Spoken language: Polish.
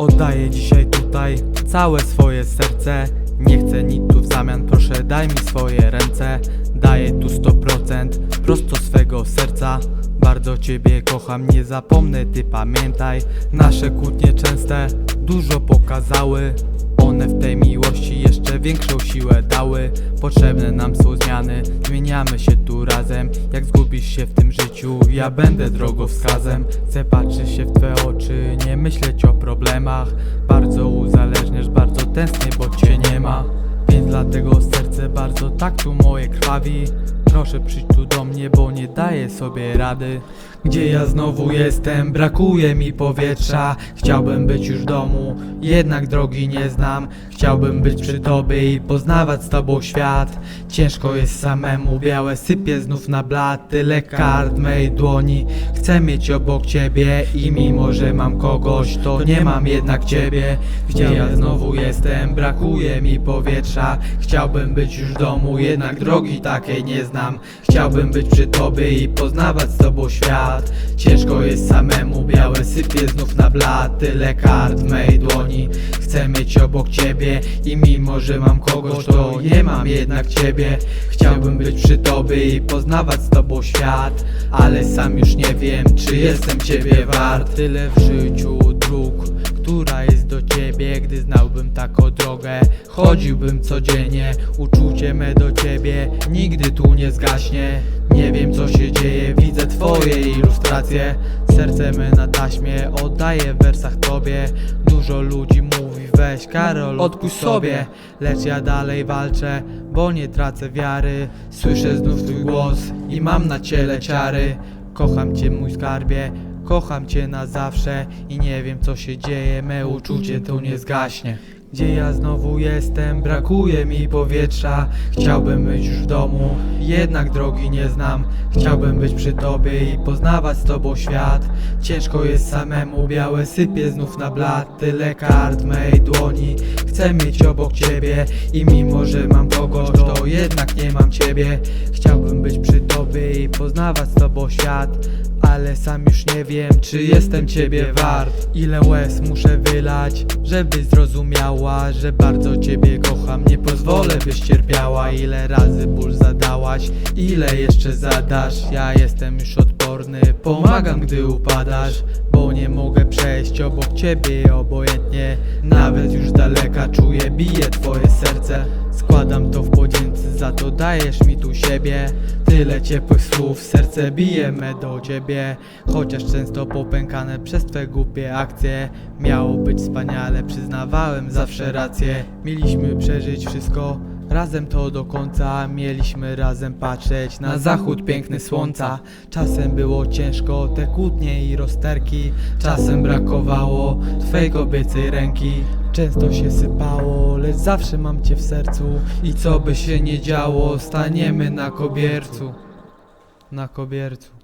Oddaję dzisiaj tutaj całe swoje serce. Nie chcę nic tu w zamian, proszę daj mi swoje ręce. Daję tu 100% prosto swego serca. Bardzo ciebie kocham, nie zapomnę, ty pamiętaj. Nasze kłótnie częste dużo pokazały one w tej miłości jeszcze większą siłę dały. Potrzebne nam są zmiany, zmieniamy się tu razem. Jak zgubisz się w tym życiu, ja będę drogowskazem. Chcę patrzeć się w twoje oczy, nie myśleć o problemach. Bardzo uzależniasz, bardzo tęsknię, bo cię nie ma. Więc dlatego serce bardzo tak tu moje krwawi. Proszę przyjdź tu do mnie, bo nie daję sobie rady Gdzie ja znowu jestem, brakuje mi powietrza. Chciałbym być już w domu, jednak drogi nie znam. Chciałbym być przy tobie i poznawać z tobą świat. Ciężko jest samemu, białe sypie znów na blat Tyle kart mej dłoni, chcę mieć obok ciebie I mimo, że mam kogoś, to nie mam jednak ciebie. Gdzie ja znowu jestem, brakuje mi powietrza. Chciałbym być już w domu, jednak drogi takiej nie znam. Chciałbym być przy tobie i poznawać z tobą świat Ciężko jest samemu, białe sypie znów na blat. Tyle kart w mej dłoni. Chcę mieć obok ciebie i mimo, że mam kogoś, to nie mam jednak ciebie. Chciałbym być przy tobie i poznawać z tobą świat Ale sam już nie wiem, czy jestem ciebie wart. Tyle w życiu Chodziłbym codziennie, uczucie me do ciebie nigdy tu nie zgaśnie. Nie wiem co się dzieje, widzę twoje ilustracje. Serce me na taśmie, oddaję w wersach tobie. Dużo ludzi mówi weź Karol odpuść sobie. Lecz ja dalej walczę, bo nie tracę wiary. Słyszę znów twój głos i mam na ciele ciary. Kocham cię mój skarbie Kocham cię na zawsze. I nie wiem co się dzieje, me uczucie tu nie zgaśnie. Gdzie ja znowu jestem, brakuje mi powietrza. Chciałbym być już w domu, jednak drogi nie znam. Chciałbym być przy tobie i poznawać z tobą świat. Ciężko jest samemu, białe sypie znów na blat Tyle kart mej dłoni, chcę mieć obok ciebie. I mimo, że mam kogoś, to jednak nie mam ciebie. Chciałbym być przy tobie poznawać z tobą świat ale sam już nie wiem, czy jestem ciebie wart. Ile łez muszę wylać, żebyś zrozumiała Że bardzo ciebie kocham, nie pozwolę byś cierpiała. Ile razy ból zadałaś, ile jeszcze zadasz? Ja jestem już odporny, pomagam gdy upadasz Bo nie mogę przejść obok ciebie obojętnie. Nawet już z daleka czuję, bije twoje serce. Składam to w podzięce, za to dajesz mi tu siebie. Tyle ciepłych słów, serce bije me do ciebie. Chociaż często popękane przez twe głupie akcje. Miało być wspaniale, przyznawałem zawsze rację. Mieliśmy przeżyć wszystko Razem to do końca, mieliśmy razem patrzeć na zachód piękny słońca. Czasem było ciężko, te kłótnie i rozterki. Czasem brakowało twej kobiecej ręki. Często się sypało, lecz zawsze mam cię w sercu. I co by się nie działo, staniemy na kobiercu. Na kobiercu